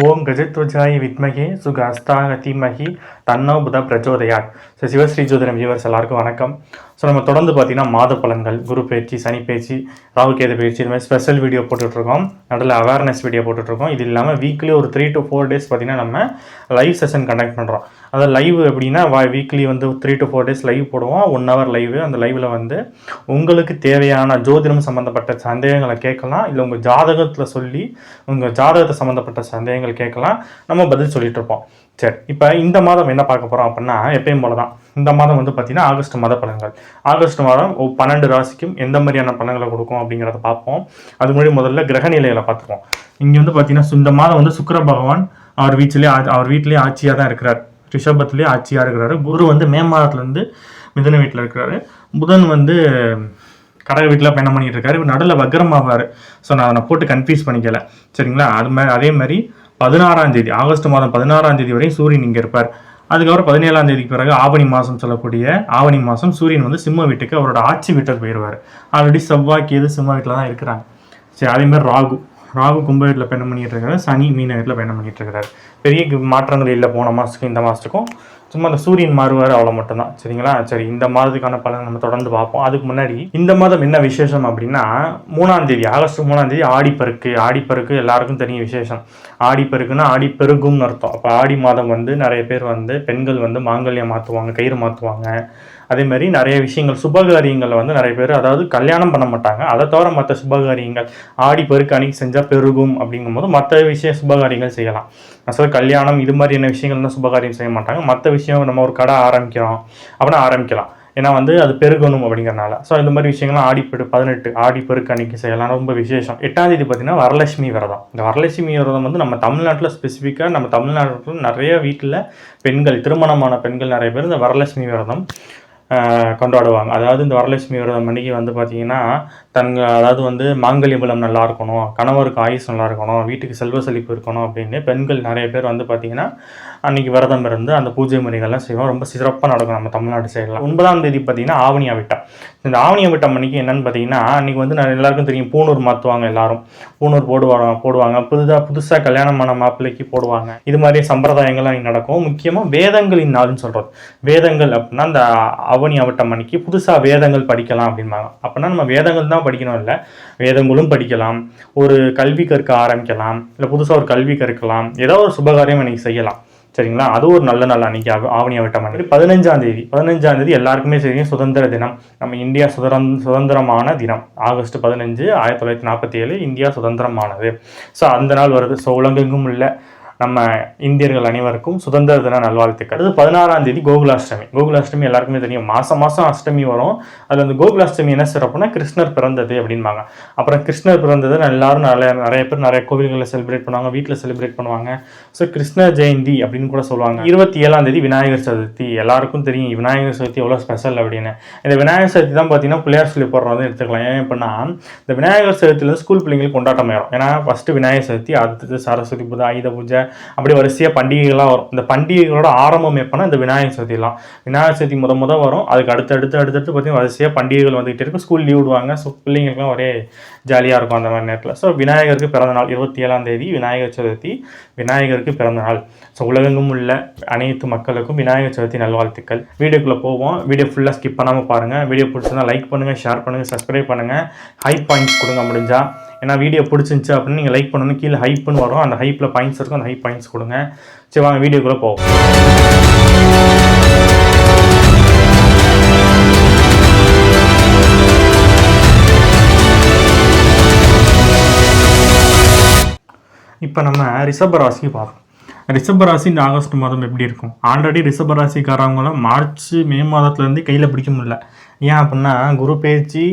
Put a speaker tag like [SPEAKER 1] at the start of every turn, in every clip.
[SPEAKER 1] ஓம் கஜத்வஜாய வித்மகே அஸ்தாக தீமகி தன்னோ புத பிரச்சோதயாட் ஸோ சிவஸ்ரீ ஜோதிடம் வியூவர்ஸ் எல்லாருக்கும் வணக்கம் ஸோ நம்ம தொடர்ந்து பார்த்தீங்கன்னா மாத பலன்கள் குரு பயிற்சி சனி பயிற்சி ராகு கேது பயிற்சி இது மாதிரி ஸ்பெஷல் வீடியோ போட்டுட்ருக்கோம் நடுவில் அவேர்னஸ் வீடியோ போட்டுட்ருக்கோம் இது இல்லாமல் வீக்லி ஒரு த்ரீ டு ஃபோர் டேஸ் பார்த்திங்கன்னா நம்ம லைவ் செஷன் கண்டக்ட் பண்ணுறோம் அந்த லைவ் எப்படின்னா வீக்லி வந்து three to four days live போடுவோம் ஒன் ஹவர் லைவ் அந்த லைவில் வந்து உங்களுக்கு தேவையான ஜோதிடம் சம்மந்தப்பட்ட சந்தேகங்களை கேட்கலாம் இல்லை உங்கள் ஜாதகத்தில் சொல்லி உங்கள் ஜாதகத்தை சம்மந்தப்பட்ட சந்தேகங்கள் கேட்கலாம் நம்ம பதில் சொல்லிட்டு இருப்போம் சரி இப்போ இந்த மாதம் என்ன பார்க்க போகிறோம் அப்படின்னா எப்பயும் போல தான் இந்த மாதம் வந்து பார்த்திங்கன்னா ஆகஸ்ட் மாத பலன்கள் ஆகஸ்ட் மாதம் பன்னெண்டு ராசிக்கும் எந்த மாதிரியான பலன்களை கொடுக்கும் அப்படிங்கிறத பார்ப்போம் அது முன்னாடி முதல்ல கிரகநிலைகளை பார்த்துருவோம் இங்கே வந்து பார்த்தீங்கன்னா இந்த மாதம் வந்து சுக்கர பகவான் அவர் வீட்டிலே அவர் வீட்டிலே ஆட்சியாக தான் இருக்கிறார் ரிஷபத்துலேயே ஆட்சியாக இருக்கிறாரு குரு வந்து மே மாதத்துலேருந்து மிதன வீட்டில் இருக்கிறாரு புதன் வந்து கடக வீட்டில் பயணம் பண்ணிட்டு இருக்காரு நடுவில் வக்ரமாவார் ஸோ நான் அதனை போட்டு கன்ஃபியூஸ் பண்ணிக்கல சரிங்களா அது மாதிரி அதே மாதிரி பதினாறாம் தேதி ஆகஸ்ட் மாதம் பதினாறாம் தேதி வரையும் சூரியன் இங்கே இருப்பார் அதுக்கப்புறம் பதினேழாம் தேதிக்கு பிறகு ஆவணி மாதம் சொல்லக்கூடிய ஆவணி மாதம் சூரியன் வந்து சிம்ம வீட்டுக்கு அவரோட ஆட்சி வீட்டுக்கு போயிடுவார் ஆல்ரெடி செவ்வாய்க்கு எது சிம்ம வீட்டில் தான் இருக்கிறாங்க சரி அதேமாதிரி ராகு ராகு கும்ப வீட்டில் பயணம் பண்ணிகிட்டு இருக்காரு சனி மீன வீட்டில் பயணம் பண்ணிகிட்டு இருக்கிறாரு பெரிய மாற்றங்கள் இல்லை போன மாதத்துக்கும் இந்த மாதத்துக்கும் சும்மா அந்த சூரியன் மாறுவார் அவ்வளோ மட்டும்தான் சரிங்களா சரி இந்த மாதத்துக்கான பலன் நம்ம தொடர்ந்து பார்ப்போம் அதுக்கு முன்னாடி இந்த மாதம் என்ன விசேஷம் அப்படின்னா மூணாம் தேதி ஆகஸ்ட் மூணாம் தேதி ஆடிப்பெருக்கு ஆடிப்பெருக்கு எல்லாருக்கும் தெரியும் விசேஷம் ஆடிப்பெருக்குன்னா ஆடி பெருகும்னு அர்த்தம் அப்போ ஆடி மாதம் வந்து நிறைய பேர் வந்து பெண்கள் வந்து மாங்கல்யம் மாற்றுவாங்க கயிறு மாற்றுவாங்க அதே மாதிரி நிறைய விஷயங்கள் சுபகாரியங்களை வந்து நிறைய பேர் அதாவது கல்யாணம் பண்ண மாட்டாங்க அதை தவிர மற்ற சுபகாரியங்கள் ஆடி பெருக்கு அன்னைக்கு செஞ்சால் பெருகும் அப்படிங்கும் போது மற்ற விஷய சுபகாரியங்கள் செய்யலாம் அசல் கல்யாணம் இது மாதிரியான விஷயங்கள் தான் சுபகாரியம் செய்ய மாட்டாங்க மற்ற விஷயம் நம்ம ஒரு கடை ஆரம்பிக்கிறோம் அப்படின்னா ஆரம்பிக்கலாம் ஏன்னா வந்து அது பெருகணும் அப்படிங்கிறனால ஸோ இந்த மாதிரி விஷயங்கள்லாம் பெரு பதினெட்டு ஆடி பெருக்கு அன்னைக்கு செய்யலாம் ரொம்ப விசேஷம் எட்டாம் தேதி பார்த்தீங்கன்னா வரலட்சுமி விரதம் இந்த வரலட்சுமி விரதம் வந்து நம்ம தமிழ்நாட்டில் ஸ்பெசிஃபிக்காக நம்ம தமிழ்நாட்டில் நிறைய வீட்டில் பெண்கள் திருமணமான பெண்கள் நிறைய பேர் இந்த வரலட்சுமி விரதம் கொண்டாடுவாங்க அதாவது இந்த வரலட்சுமி விரதம் அன்னைக்கு வந்து பார்த்திங்கன்னா தங்க அதாவது வந்து மாங்கல்ய பலம் நல்லா இருக்கணும் கணவருக்கு ஆயுஸ் நல்லா இருக்கணும் வீட்டுக்கு செல்வ செழிப்பு இருக்கணும் அப்படின்னு பெண்கள் நிறைய பேர் வந்து பார்த்திங்கன்னா அன்னைக்கு விரதம் இருந்து அந்த பூஜை முறைகள்லாம் செய்வோம் ரொம்ப சிறப்பாக நடக்கும் நம்ம தமிழ்நாடு சைடில் ஒன்பதாம் தேதி பார்த்தீங்கன்னா ஆவணி அவிட்டம் இந்த ஆவணி அவிட்டம் அன்னைக்கு என்னென்னு பார்த்தீங்கன்னா அன்றைக்கி வந்து நான் எல்லாருக்கும் தெரியும் பூனூர் மாற்றுவாங்க எல்லாரும் பூனூர் போடுவாங்க போடுவாங்க புதுதாக புதுசாக கல்யாணமான மாப்பிள்ளைக்கு போடுவாங்க இது மாதிரி சம்பிரதாயங்கள் அன்றைக்கி நடக்கும் முக்கியமாக வேதங்களின் நாள்னு சொல்கிறது வேதங்கள் அப்படின்னா அந்த ஆவணி அவிட்டம் அன்னைக்கு புதுசாக வேதங்கள் படிக்கலாம் அப்படிம்பாங்க அப்படின்னா நம்ம வேதங்கள் தான் படிக்கணும் இல்லை வேதங்களும் படிக்கலாம் ஒரு கல்வி கற்க ஆரம்பிக்கலாம் இல்லை புதுசாக ஒரு கல்வி கற்கலாம் ஏதோ ஒரு சுபகாரியம் அன்றைக்கி செய்யலாம் சரிங்களா அது ஒரு நல்ல நாள் அன்னைக்கு ஆவணி வட்டம் அன்னைக்கு பதினஞ்சாம் தேதி பதினஞ்சாம் தேதி எல்லாருக்குமே சரி சுதந்திர தினம் நம்ம இந்தியா சுதரம் சுதந்திரமான தினம் ஆகஸ்ட் பதினஞ்சு ஆயிரத்தி தொள்ளாயிரத்தி நாற்பத்தி ஏழு இந்தியா சுதந்திரமானது ஸோ அந்த நாள் வருது ஸோ உலகெங்கும் இல்லை நம்ம இந்தியர்கள் அனைவருக்கும் சுதந்திர தின நல்வாழ்த்துக்கள் அது பதினாறாம் தேதி கோகுலாஷ்டமி கோகுலாஷ்டமி எல்லாருக்குமே தெரியும் மாதம் மாதம் அஷ்டமி வரும் அதில் அந்த கோகுலாஷ்டமி என்ன சிறப்புனா கிருஷ்ணர் பிறந்தது அப்படின்பாங்க அப்புறம் கிருஷ்ணர் பிறந்தது எல்லாரும் நிறைய நிறைய பேர் நிறைய கோவில்களில் செலிப்ரேட் பண்ணுவாங்க வீட்டில் செலிப்ரேட் பண்ணுவாங்க ஸோ கிருஷ்ண ஜெயந்தி அப்படின்னு கூட சொல்லுவாங்க இருபத்தி ஏழாம் தேதி விநாயகர் சதுர்த்தி எல்லாருக்கும் தெரியும் விநாயகர் சதுர்த்தி எவ்வளோ ஸ்பெஷல் அப்படின்னு இந்த விநாயகர் சதுர்த்தி தான் பார்த்தீங்கன்னா பிள்ளையார் சொல்லி போடுறது எடுத்துக்கலாம் ஏன் எப்படின்னா இந்த விநாயகர் சதுர்த்தியில் ஸ்கூல் பிள்ளைங்களுக்கு கொண்டாட்டம் ஆயிரும் ஏன்னா ஃபஸ்ட்டு விநாயகர் சதுர்த்தி அடுத்தது சரஸ்வதி பூஜை ஆயுத பூஜை அப்படி வரிசையாக பண்டிகைகள்லாம் வரும் இந்த பண்டிகைகளோட ஆரம்பம் எப்போனா இந்த விநாயகர் சதுர்த்திலாம் விநாயகர் சதுர்த்தி முத முத வரும் அதுக்கு அடுத்தடுத்து அடுத்தடுத்து பார்த்திங்கன்னா வரிசையாக பண்டிகைகள் வந்துகிட்டே இருக்கும் ஸ்கூல் லீவ் விடுவாங்க ஸோ பிள்ளைங்களுக்குலாம் ஒரே ஜாலியாக இருக்கும் அந்த மாதிரி நேரத்தில் ஸோ விநாயகருக்கு பிறந்த நாள் இருபத்தி ஏழாம் தேதி விநாயகர் சதுர்த்தி விநாயகருக்கு பிறந்த நாள் ஸோ உலகெங்கும் உள்ள அனைத்து மக்களுக்கும் விநாயகர் சதுர்த்தி நல்வாழ்த்துக்கள் வீடியோக்குள்ளே போவோம் வீடியோ ஃபுல்லாக ஸ்கிப் பண்ணாமல் பாருங்கள் வீடியோ பிடிச்சிருந்தா லைக் பண்ணுங்கள் ஷேர் பண்ணுங்கள் சப்ஸ்கிரைப் பண்ணுங்கள் ஹை பாயிண்ட்ஸ் கொடுங்க முடிஞ்சால் ஏன்னா வீடியோ பிடிச்சிருந்துச்சு அப்படின்னு நீங்கள் லைக் பண்ணணும் கீழே ஹைப்னு வரும் அந்த ஹைப்பில் பாயிண்ட்ஸ் இருக்கும் அந்த ஹைப் பாயிண்ட்ஸ் கொடுங்க சரி வாங்க வீடியோக்குள்ளே போவோம் இப்போ நம்ம ரிஷப ராசி பார்ப்போம் ரிஷப ராசி இந்த ஆகஸ்ட் மாதம் எப்படி இருக்கும் ஆல்ரெடி ரிஷப ராசிக்காரவங்களும் மார்ச் மே மாதத்துலேருந்து கையில் பிடிக்க முடியல ஏன் அப்படின்னா குரு பயிற்சி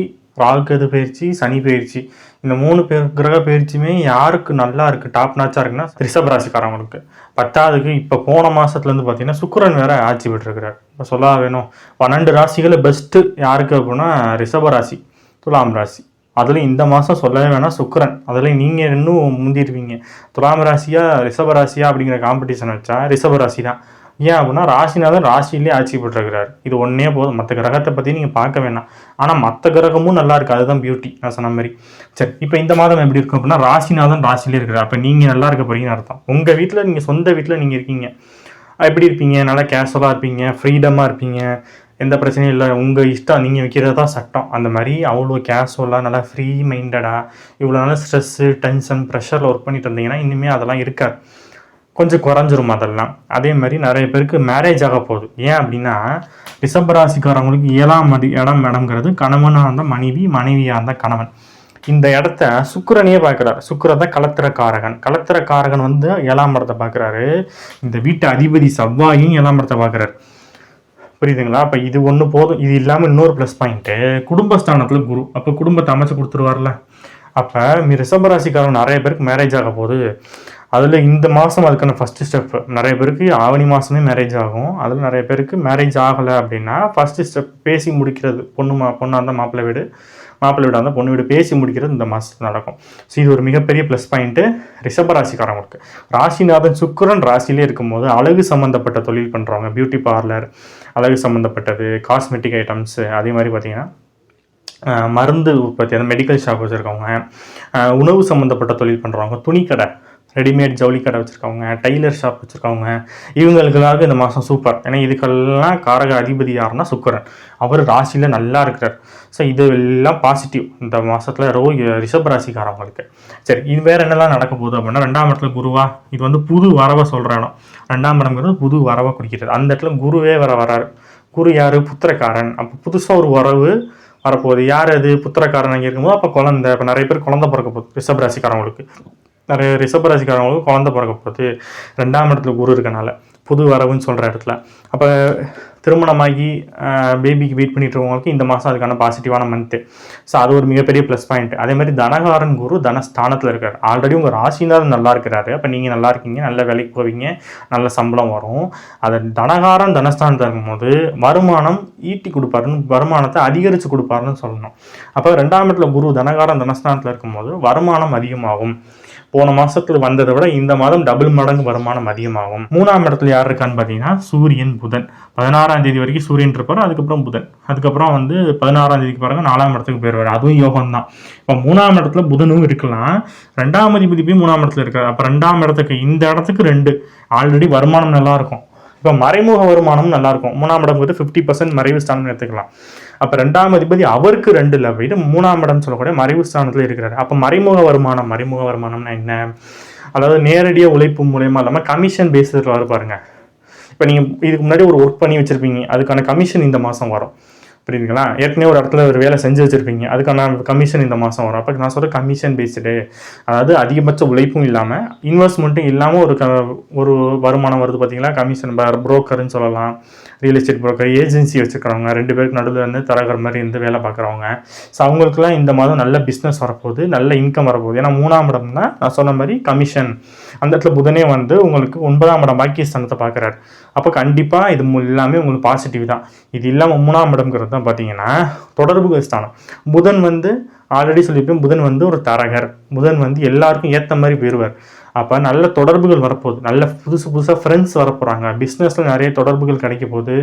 [SPEAKER 1] ராகுகது பயிற்சி சனி பயிற்சி இந்த மூணு பேர் கிரக பயிற்சியுமே யாருக்கு நல்லா இருக்குது டாப் நாச்சாக இருக்குன்னா ரிஷப் ராசிக்காரவங்களுக்கு பத்தாவதுக்கு இப்போ போன மாதத்துலேருந்து பார்த்தீங்கன்னா சுக்கரன் வேற ஆட்சி பெற்றிருக்கிறார் இப்போ சொல்ல வேணும் பன்னெண்டு ராசிகளை பெஸ்ட்டு யாருக்கு அப்படின்னா ரிஷப ராசி துலாம் ராசி அதுலேயும் இந்த மாதம் சொல்லவே வேணாம் சுக்கரன் அதில் நீங்கள் இன்னும் முந்திருவீங்க துலாம் ராசியா ரிஷப ராசியா அப்படிங்கிற காம்படிஷன் வச்சா ரிஷப ராசி தான் ஏன் அப்படின்னா ராசிநாதன் ராசியிலே ஆட்சி பெற்றிருக்கிறார் இது ஒன்றே போதும் மற்ற கிரகத்தை பற்றி நீங்கள் பார்க்க வேணாம் ஆனால் மற்ற கிரகமும் நல்லா இருக்குது அதுதான் பியூட்டி நான் சொன்ன மாதிரி சரி இப்போ இந்த மாதம் எப்படி இருக்கும் அப்படின்னா ராசிநாதன் ராசியிலே இருக்கிறார் அப்போ நீங்கள் நல்லா இருக்க போறீங்கன்னு அர்த்தம் உங்கள் வீட்டில் நீங்கள் சொந்த வீட்டில் நீங்கள் இருக்கீங்க எப்படி இருப்பீங்க நல்லா கேஷுவலாக இருப்பீங்க ஃப்ரீடமாக இருப்பீங்க எந்த பிரச்சனையும் இல்லை உங்கள் இஷ்டம் நீங்கள் வைக்கிறது தான் சட்டம் அந்த மாதிரி அவ்வளோ கேஷுவலாக நல்லா ஃப்ரீ மைண்டடாக இவ்வளோ நல்லா ஸ்ட்ரெஸ்ஸு டென்ஷன் ப்ரெஷரில் ஒர்க் பண்ணிட்டு இருந்தீங்கன்னா இனிமேல் அதெல்லாம் இருக்காது கொஞ்சம் குறைஞ்சிரும் அதெல்லாம் அதே மாதிரி நிறைய பேருக்கு மேரேஜ் ஆக போகுது ஏன் அப்படின்னா டிசம்பர் ராசிக்காரவங்களுக்கு ஏழாம் மதி இடம் இடம்ங்கிறது கணவனாக இருந்தால் மனைவி மனைவியாக இருந்த கணவன் இந்த இடத்த சுக்கரனையே பார்க்குறார் சுக்கர தான் கலத்திரக்காரகன் கலத்திரக்காரகன் வந்து ஏழாம் இடத்தை பார்க்குறாரு இந்த வீட்டு அதிபதி செவ்வாயும் ஏழாம் இடத்தை பார்க்குறாரு புரியுதுங்களா அப்போ இது ஒன்று போதும் இது இல்லாமல் இன்னொரு ப்ளஸ் பாயிண்ட்டு குடும்பஸ்தானத்தில் குரு அப்போ குடும்பத்தை அமைச்சு கொடுத்துருவார்ல அப்போ ரிஷபராசிக்காரன் நிறைய பேருக்கு மேரேஜ் ஆக போகுது அதில் இந்த மாதம் அதுக்கான ஃபஸ்ட்டு ஸ்டெப் நிறைய பேருக்கு ஆவணி மாதமே மேரேஜ் ஆகும் அதில் நிறைய பேருக்கு மேரேஜ் ஆகலை அப்படின்னா ஃபஸ்ட்டு ஸ்டெப் பேசி முடிக்கிறது பொண்ணு மா பொண்ணாக இருந்தால் மாப்பிள்ளை வீடு மாப்பிள்ளை வீடாக இருந்தால் பொண்ணு வீடு பேசி முடிக்கிறது இந்த மாதத்தில் நடக்கும் ஸோ இது ஒரு மிகப்பெரிய ப்ளஸ் பாயிண்ட்டு ரிஷப ராசிக்காரங்களுக்கு ராசிநாதன் சுக்கரன் ராசிலே இருக்கும்போது அழகு சம்மந்தப்பட்ட தொழில் பண்ணுறவங்க பியூட்டி பார்லர் அழகு சம்மந்தப்பட்டது காஸ்மெட்டிக் ஐட்டம்ஸு அதே மாதிரி பார்த்திங்கன்னா மருந்து உற்பத்தி அந்த மெடிக்கல் ஷாப் வச்சுருக்கவங்க உணவு சம்மந்தப்பட்ட தொழில் பண்ணுறவங்க துணிக்கடை ரெடிமேட் ஜவுளி கடை வச்சுருக்கவங்க டைலர் ஷாப் வச்சுருக்கவங்க இவங்களுக்காக இந்த மாதம் சூப்பர் ஏன்னா இதுக்கெல்லாம் காரக அதிபதி யாருன்னா சுக்கரன் அவர் ராசியில் நல்லா இருக்கிறார் ஸோ இதெல்லாம் பாசிட்டிவ் இந்த மாதத்தில் ரோ ரிஷப் ராசிக்காரவங்களுக்கு சரி இது வேறு என்னெல்லாம் நடக்க போகுது அப்படின்னா ரெண்டாம் இடத்துல குருவா இது வந்து புது வரவை சொல்கிற இடம் ரெண்டாம் இடம்ங்கிறது புது வரவை குடிக்கிறது அந்த இடத்துல குருவே வர வராரு குரு யார் புத்திரக்காரன் அப்போ புதுசாக ஒரு உறவு வரப்போகுது யார் அது புத்திரக்காரன் அங்கே இருக்கும்போது அப்போ குழந்தை இப்போ நிறைய பேர் குழந்தை பிறக்க போகுது ரிஷப் ராசிக்காரவங்களுக்கு நிறைய ரிஷபராசிக்காரங்களுக்கு குழந்த பிறக்க போகுது ரெண்டாம் இடத்துல குரு இருக்கனால புது வரவுன்னு சொல்கிற இடத்துல அப்போ திருமணமாகி பேபிக்கு வெயிட் பண்ணிட்டு இருக்கவங்களுக்கு இந்த மாதம் அதுக்கான பாசிட்டிவான மந்த்து ஸோ அது ஒரு மிகப்பெரிய ப்ளஸ் பாயிண்ட் அதே மாதிரி தனகாரன் குரு தனஸ்தானத்தில் இருக்கார் ஆல்ரெடி உங்கள் ராசினால் நல்லா இருக்கிறாரு அப்போ நீங்கள் நல்லா இருக்கீங்க நல்ல வேலைக்கு போவீங்க நல்ல சம்பளம் வரும் அது தனகாரன் தனஸ்தானத்தில் இருக்கும்போது வருமானம் ஈட்டி கொடுப்பாருன்னு வருமானத்தை அதிகரித்து கொடுப்பாருன்னு சொல்லணும் அப்போ ரெண்டாம் இடத்துல குரு தனகாரன் தனஸ்தானத்தில் இருக்கும்போது வருமானம் அதிகமாகும் போன மாசத்துல வந்ததை விட இந்த மாதம் டபுள் மடங்கு வருமானம் அதிகமாகும் மூணாம் இடத்துல யார் இருக்கான்னு பாத்தீங்கன்னா சூரியன் புதன் பதினாறாம் தேதி வரைக்கும் சூரியன் இருப்பார் அதுக்கப்புறம் புதன் அதுக்கப்புறம் வந்து பதினாறாம் தேதிக்கு பாருங்க நாலாம் இடத்துக்கு போயிருவார் அதுவும் யோகம் தான் இப்போ மூணாம் இடத்துல புதனும் இருக்கலாம் ரெண்டாம் அதிபதி போய் மூணாம் இடத்துல இருக்காரு அப்ப ரெண்டாம் இடத்துக்கு இந்த இடத்துக்கு ரெண்டு ஆல்ரெடி வருமானம் நல்லா இருக்கும் இப்போ மறைமுக வருமானம் நல்லா இருக்கும் மூணாம் இடம் வந்து ஃபிஃப்டி பர்சன்ட் மறைவு ஸ்தானம் எடுத்துக்கலாம் அப்போ ரெண்டாம் அதிபதி அவருக்கு ரெண்டில் போயிட்டு மூணாம் இடம் சொல்லக்கூடிய மறைவு ஸ்தானத்தில் இருக்கிறாரு அப்போ மறைமுக வருமானம் மறைமுக வருமானம்னா என்ன அதாவது நேரடியாக உழைப்பு மூலயமா இல்லாமல் கமிஷன் பேசுறதுல வரும் பாருங்க இப்போ நீங்கள் இதுக்கு முன்னாடி ஒரு ஒர்க் பண்ணி வச்சுருப்பீங்க அதுக்கான கமிஷன் இந்த மாதம் வரும் புரியுதுங்களா ஏற்கனவே ஒரு இடத்துல ஒரு வேலை செஞ்சு வச்சுருப்பீங்க அதுக்கான கமிஷன் இந்த மாதம் வரும் அப்போ நான் சொல்கிற கமிஷன் பேஸ்டு அதாவது அதிகபட்ச உழைப்பும் இல்லாமல் இன்வெஸ்ட்மெண்ட்டும் இல்லாமல் ஒரு க ஒரு வருமானம் வருது பார்த்தீங்களா கமிஷன் புரோக்கர்னு சொல்லலாம் ரியல் எஸ்டேட் புரோக்கர் ஏஜென்சி வச்சுக்கிறவங்க ரெண்டு பேருக்கு நடுவில் இருந்து தரகர் மாதிரி இருந்து வேலை பார்க்குறவங்க ஸோ அவங்களுக்குலாம் இந்த மாதம் நல்ல பிஸ்னஸ் வரப்போகுது நல்ல இன்கம் வரப்போகுது ஏன்னா மூணாம் இடம் தான் நான் சொன்ன மாதிரி கமிஷன் அந்த இடத்துல புதனே வந்து உங்களுக்கு ஒன்பதாம் இடம் பாக்கியஸ்தானத்தை பார்க்குறாரு அப்போ கண்டிப்பாக இது எல்லாமே உங்களுக்கு பாசிட்டிவ் தான் இது இல்லாமல் மூணாம் இடம்ங்கிறது தான் பார்த்தீங்கன்னா தொடர்புகள் ஸ்தானம் புதன் வந்து ஆல்ரெடி சொல்லியிருப்பேன் புதன் வந்து ஒரு தரகர் புதன் வந்து எல்லாருக்கும் ஏற்ற மாதிரி போயிடுவார் அப்போ நல்ல தொடர்புகள் வரப்போகுது நல்ல புதுசு புதுசாக ஃப்ரெண்ட்ஸ் வரப்போகிறாங்க பிஸ்னஸில் நிறைய தொடர்புகள் கிடைக்க போகுது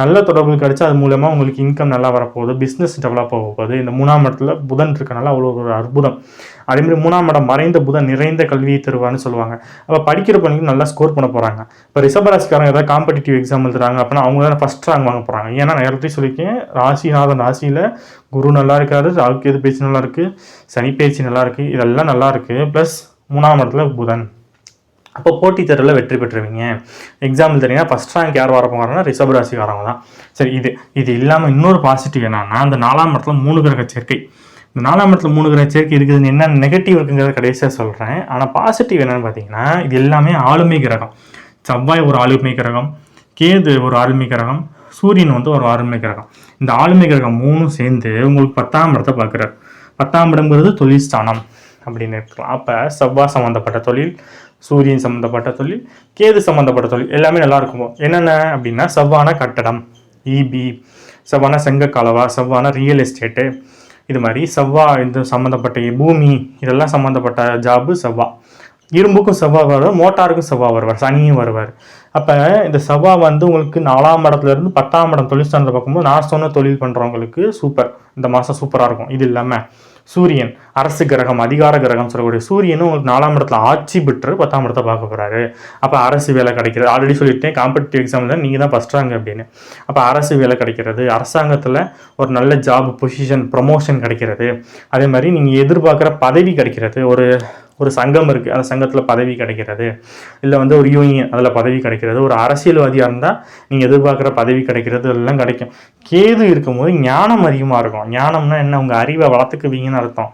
[SPEAKER 1] நல்ல தொடர்புகள் கிடைச்சா அது மூலமாக உங்களுக்கு இன்கம் நல்லா வரப்போகுது பிஸ்னஸ் டெவலப் ஆக போகுது இந்த மூணாம் இடத்துல புதன் இருக்கனால அவ்வளோ ஒரு அற்புதம் அதேமாதிரி மூணாம் இடம் மறைந்த புதன் நிறைந்த கல்வியை தருவான்னு சொல்லுவாங்க அப்போ படிக்கிற பண்ணிக்கு நல்லா ஸ்கோர் பண்ண போகிறாங்க இப்போ ரிசபராசிக்காரங்க ஏதாவது காம்படிட்டிவ் எக்ஸாம் எழுதுறாங்க அப்படின்னா அவங்க தானே ஃபஸ்ட் ரேங்க் வாங்க போகிறாங்க ஏன்னா நான் இடத்தையும் சொல்லியிருக்கேன் ராசிநாதன் ராசியில் குரு நல்லா இருக்காரு ராகு எது பேச்சு நல்லா இருக்குது சனி பேச்சு நல்லா இருக்குது இதெல்லாம் நல்லா இருக்குது ப்ளஸ் மூணாம் இடத்துல புதன் அப்போ போட்டித் தேர்வில் வெற்றி பெற்றுவீங்க எக்ஸாம்பிள் தெரியுங்கன்னா ஃபஸ்ட் ரேங்க் யார் வர போகிறாங்கன்னா ரிஷப் ராசிக்காரவங்க தான் சரி இது இது இல்லாமல் இன்னொரு பாசிட்டிவ் என்னன்னா அந்த நாலாம் இடத்துல மூணு கிரக சேர்க்கை இந்த நாலாம் இடத்துல மூணு கிரக சேர்க்கை இருக்குதுன்னு என்ன நெகட்டிவ் இருக்குங்கிறத கடைசியாக சொல்கிறேன் ஆனால் பாசிட்டிவ் என்னென்னு பார்த்தீங்கன்னா இது எல்லாமே ஆளுமை கிரகம் செவ்வாய் ஒரு ஆளுமை கிரகம் கேது ஒரு ஆளுமை கிரகம் சூரியன் வந்து ஒரு ஆளுமை கிரகம் இந்த ஆளுமை கிரகம் மூணும் சேர்ந்து உங்களுக்கு பத்தாம் இடத்தை பார்க்குறாரு பத்தாம் இடங்கிறது தொழில் ஸ்தானம் அப்படின்னு எடுத்துக்கலாம் அப்போ செவ்வாய் சம்மந்தப்பட்ட தொழில் சூரியன் சம்மந்தப்பட்ட தொழில் கேது சம்மந்தப்பட்ட தொழில் எல்லாமே நல்லா இருக்கும் என்னென்ன அப்படின்னா செவ்வான கட்டடம் இபி e செவ்வான செங்கக்கலவா செவ்வான ரியல் எஸ்டேட்டு இது மாதிரி செவ்வா இது சம்மந்தப்பட்ட பூமி இதெல்லாம் சம்மந்தப்பட்ட ஜாபு செவ்வா இரும்புக்கும் செவ்வா வருவார் மோட்டாருக்கும் செவ்வா வருவார் சனியும் வருவார் அப்போ இந்த செவ்வா வந்து உங்களுக்கு நாலாம் இடத்துலேருந்து பத்தாம் இடம் தொழில் சார்ந்த பார்க்கும்போது நான் சொன்ன தொழில் பண்ணுறவங்களுக்கு சூப்பர் இந்த மாதம் சூப்பராக இருக்கும் இது இல்லாமல் சூரியன் அரசு கிரகம் அதிகார கிரகம் சொல்லக்கூடிய சூரியனும் உங்களுக்கு நாலாம் இடத்துல ஆட்சி பெற்று பத்தாம் இடத்த பார்க்க போகிறாரு அப்போ அரசு வேலை கிடைக்கிறது ஆல்ரெடி சொல்லிட்டேன் காம்படிட்டிவ் எக்ஸாம் தான் நீங்கள் தான் ஃபஸ்ட் ரேங்க் அப்படின்னு அப்போ அரசு வேலை கிடைக்கிறது அரசாங்கத்தில் ஒரு நல்ல ஜாப் பொசிஷன் ப்ரொமோஷன் கிடைக்கிறது அதே மாதிரி நீங்கள் எதிர்பார்க்குற பதவி கிடைக்கிறது ஒரு ஒரு சங்கம் இருக்குது அந்த சங்கத்தில் பதவி கிடைக்கிறது இல்லை வந்து ஒரு யூனியன் அதில் பதவி கிடைக்கிறது ஒரு அரசியல்வாதியாக இருந்தால் நீங்கள் எதிர்பார்க்குற பதவி கிடைக்கிறது எல்லாம் கிடைக்கும் கேது இருக்கும்போது ஞானம் அதிகமாக இருக்கும் ஞானம்னா என்ன உங்கள் அறிவை வளர்த்துக்குவீங்கன்னு அர்த்தம்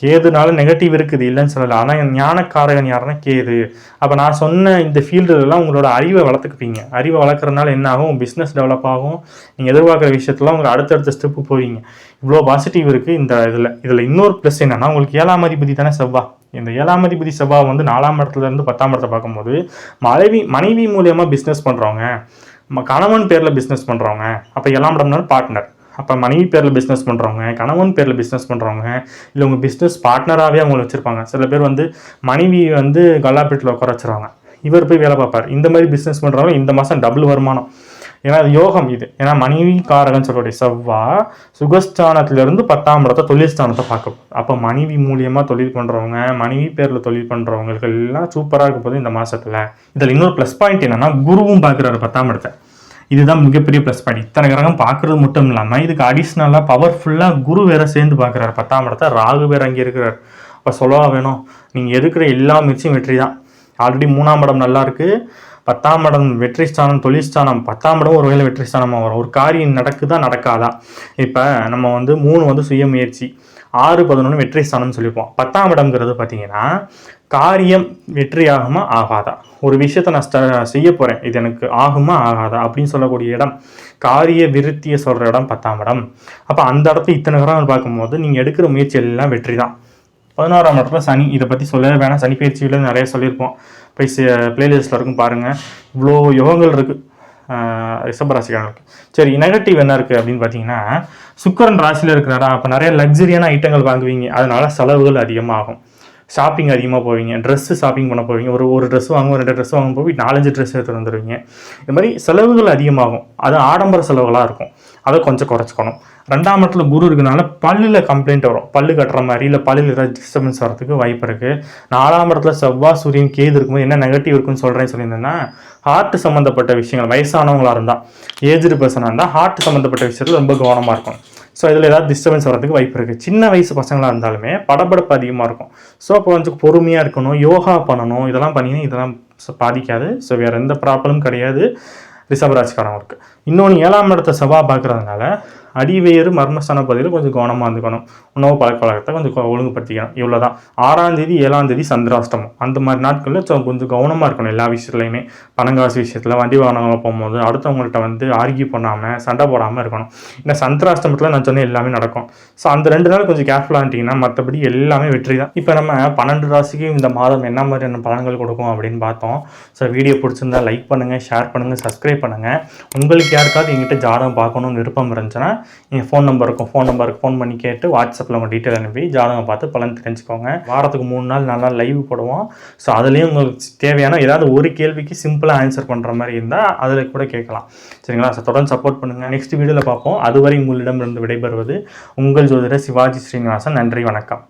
[SPEAKER 1] கேதுனால நெகட்டிவ் இருக்குது இல்லைன்னு சொல்லலை ஆனால் ஞானக்காரகன் யாருன்னா கேது அப்போ நான் சொன்ன இந்த ஃபீல்டுலலாம் உங்களோட அறிவை வளர்த்துக்குப்பீங்க அறிவை வளர்க்குறதுனால என்ன ஆகும் பிஸ்னஸ் டெவலப் ஆகும் நீங்கள் எதிர்பார்க்குற விஷயத்தில் உங்களுக்கு அடுத்தடுத்த ஸ்டெப்பு போவீங்க இவ்வளோ பாசிட்டிவ் இருக்குது இந்த இதில் இதில் இன்னொரு ப்ளஸ் என்னென்னா உங்களுக்கு ஏழாம் அதிபதி தானே செவ்வா இந்த ஏழாம் அதிபதி செவ்வா வந்து நாலாம் இடத்துலேருந்து பத்தாம் இடத்தை பார்க்கும்போது மனைவி மனைவி மூலயமா பிஸ்னஸ் பண்ணுறவங்க கணவன் பேரில் பிஸ்னஸ் பண்ணுறவங்க அப்போ ஏழாம் இடம்னாலும் பார்ட்னர் அப்போ மனைவி பேரில் பிஸ்னஸ் பண்ணுறவங்க கணவன் பேரில் பிஸ்னஸ் பண்ணுறவங்க இல்லை உங்கள் பிஸ்னஸ் பார்ட்னராகவே அவங்கள வச்சுருப்பாங்க சில பேர் வந்து மனைவி வந்து கல்லாப்பேட்டில் உட்கார வச்சுருவாங்க இவர் போய் வேலை பார்ப்பார் இந்த மாதிரி பிஸ்னஸ் பண்ணுறவங்க இந்த மாதம் டபுள் வருமானம் ஏன்னா அது யோகம் இது ஏன்னா மனைவி காரகம் சொல்லக்கூடிய செவ்வா சுகஸ்தானத்திலேருந்து பத்தாம் இடத்தை தொழில் ஸ்தானத்தை அப்போ மனைவி மூலியமாக தொழில் பண்ணுறவங்க மனைவி பேரில் தொழில் பண்ணுறவங்களுக்கு எல்லாம் சூப்பராக இருக்க போது இந்த மாதத்தில் இதில் இன்னொரு ப்ளஸ் பாயிண்ட் என்னென்னா குருவும் பார்க்குறாரு பத்தாம் இடத்தை இதுதான் மிகப்பெரிய ப்ளஸ் பாயிண்ட் இத்தனை கிரகம் பார்க்குறது மட்டும் இல்லாமல் இதுக்கு அடிஷ்னலாக பவர்ஃபுல்லாக குரு வேற சேர்ந்து பார்க்குறாரு பத்தாம் இடத்த ராகு வேற அங்கே இருக்கிறார் இப்போ சொல்லவா வேணும் நீங்கள் எதுக்கிற எல்லா மிர்ச்சியும் வெற்றி தான் ஆல்ரெடி மூணாம் இடம் நல்லா இருக்குது பத்தாம் இடம் வெற்றி ஸ்தானம் தொழில் ஸ்தானம் பத்தாம் இடம் ஒரு வகையில் வெற்றி ஸ்தானமாக வரும் ஒரு காரியம் நடக்குதா நடக்காதா இப்போ நம்ம வந்து மூணு வந்து சுய முயற்சி ஆறு பதினொன்று வெற்றி ஸ்தானம்னு சொல்லியிருப்போம் பத்தாம் இடம்ங்கிறது பார்த்தீங்கன்னா காரியம் வெற்றியாகுமா ஆகாதா ஒரு விஷயத்தை நான் செய்ய போகிறேன் இது எனக்கு ஆகுமா ஆகாதா அப்படின்னு சொல்லக்கூடிய இடம் காரிய விருத்தியை சொல்கிற இடம் பத்தாம் இடம் அப்போ அந்த இடத்த இத்தனை கிரகம் பார்க்கும்போது நீங்கள் எடுக்கிற முயற்சி எல்லாம் வெற்றி தான் பதினோராம் இடத்துல சனி இதை பற்றி சொல்லவே வேணாம் சனி பயிற்சியில் நிறைய சொல்லியிருப்போம் போய் பிளேலிஸ்டில் இருக்கும் பாருங்கள் இவ்வளோ யோகங்கள் இருக்குது ரிஷபராசிக்காரர்களுக்கு சரி நெகட்டிவ் என்ன இருக்குது அப்படின்னு பார்த்தீங்கன்னா சுக்கரன் ராசியில் இருக்கிறாரா அப்போ நிறைய லக்ஸரியான ஐட்டங்கள் வாங்குவீங்க அதனால செலவுகள் அதிகமாகும் ஷாப்பிங் அதிகமாக போவீங்க ட்ரெஸ்ஸு ஷாப்பிங் பண்ண போவீங்க ஒரு ஒரு ட்ரெஸ் வாங்குவோம் ரெண்டு ட்ரெஸ் வாங்க போய் நாலஞ்சு ட்ரெஸ் எடுத்து வந்துடுவீங்க இது மாதிரி செலவுகள் அதிகமாகும் அது ஆடம்பர செலவுகளாக இருக்கும் அதை கொஞ்சம் குறைச்சிக்கணும் ரெண்டாம் இடத்துல குரு இருக்கனால பல்லில் கம்ப்ளைண்ட் வரும் பல்லு கட்டுற மாதிரி இல்லை பல்லில் ஏதாவது டிஸ்டர்பன்ஸ் வரதுக்கு வாய்ப்பு இருக்குது நாலாம் இடத்துல செவ்வாய் சூரியன் கேது இருக்கும்போது என்ன நெகட்டிவ் இருக்குன்னு சொல்கிறேன்னு சொல்லியிருந்தேன்னா ஹார்ட் சம்மந்தப்பட்ட விஷயங்கள் வயசானவங்களாக இருந்தால் ஏஜ்டு பர்சனாக இருந்தால் ஹார்ட் சம்மந்தப்பட்ட விஷயத்தில் ரொம்ப கவனமாக இருக்கணும் ஸோ இதில் ஏதாவது டிஸ்டர்பன்ஸ் வர்றதுக்கு வாய்ப்பு இருக்குது சின்ன வயசு பசங்களாக இருந்தாலுமே படப்படப்பு அதிகமாக இருக்கும் ஸோ அப்போ கொஞ்சம் பொறுமையாக இருக்கணும் யோகா பண்ணணும் இதெல்லாம் பண்ணிங்கன்னா இதெல்லாம் பாதிக்காது ஸோ வேறு எந்த ப்ராப்ளமும் கிடையாது ரிஷபராஜ்காரவங்களுக்கு இன்னொன்று ஏழாம் இடத்த செவ்வாய் பார்க்குறதுனால அடிவேறு மர்மஸ்தான பகுதியில் கொஞ்சம் கவனமாக இருந்துக்கணும் உணவு பழக்க வழக்கத்தை கொஞ்சம் ஒழுங்குபடுத்திக்கணும் இவ்வளோ தான் ஆறாம் தேதி ஏழாம் தேதி சந்திராஷ்டமம் அந்த மாதிரி நாட்களில் கொஞ்சம் கவனமாக இருக்கணும் எல்லா விஷயத்துலையுமே பணங்காசு விஷயத்தில் வண்டி வாகனங்களை போகும்போது அடுத்தவங்கள்ட்ட வந்து ஆர்கியூ பண்ணாமல் சண்டை போடாமல் இருக்கணும் ஏன்னா சந்திராஷ்டமத்தில் நான் சொன்ன எல்லாமே நடக்கும் ஸோ அந்த ரெண்டு நாள் கொஞ்சம் கேர்ஃபுல்லாக இருந்தீங்கன்னா மற்றபடி எல்லாமே வெற்றி தான் இப்போ நம்ம பன்னெண்டு ராசிக்கு இந்த மாதம் என்ன மாதிரியான பலன்கள் கொடுக்கும் அப்படின்னு பார்த்தோம் ஸோ வீடியோ பிடிச்சிருந்தா லைக் பண்ணுங்கள் ஷேர் பண்ணுங்கள் சப்ஸ்கிரைப் பண்ணுங்கள் உங்களுக்கு யாருக்காவது எங்கிட்ட ஜாதகம் பார்க்கணும்னு விருப்பம் இருந்துச்சுன்னா எங்கள் ஃபோன் நம்பர் இருக்கும் ஃபோன் நம்பருக்கு ஃபோன் பண்ணி கேட்டு வாட்ஸ்அப்பில் உங்கள் டீட்டெயில் அனுப்பி ஜாதகம் பார்த்து பலன் தெரிஞ்சுக்கோங்க வாரத்துக்கு மூணு நாள் நல்லா லைவ் போடுவோம் ஸோ அதுலேயும் உங்களுக்கு தேவையான ஏதாவது ஒரு கேள்விக்கு சிம்பிளாக ஆன்சர் பண்ணுற மாதிரி இருந்தால் அதில் கூட கேட்கலாம் சரிங்களா ஸோ தொடர்ந்து சப்போர்ட் பண்ணுங்கள் நெக்ஸ்ட் வீடியோவில் பார்ப்போம் அதுவரை உங்களிடமிருந்து விடைபெறுவது உங்கள் ஜோதிடர் சிவாஜி ஸ்ரீனிவாசன் நன்றி வணக்கம்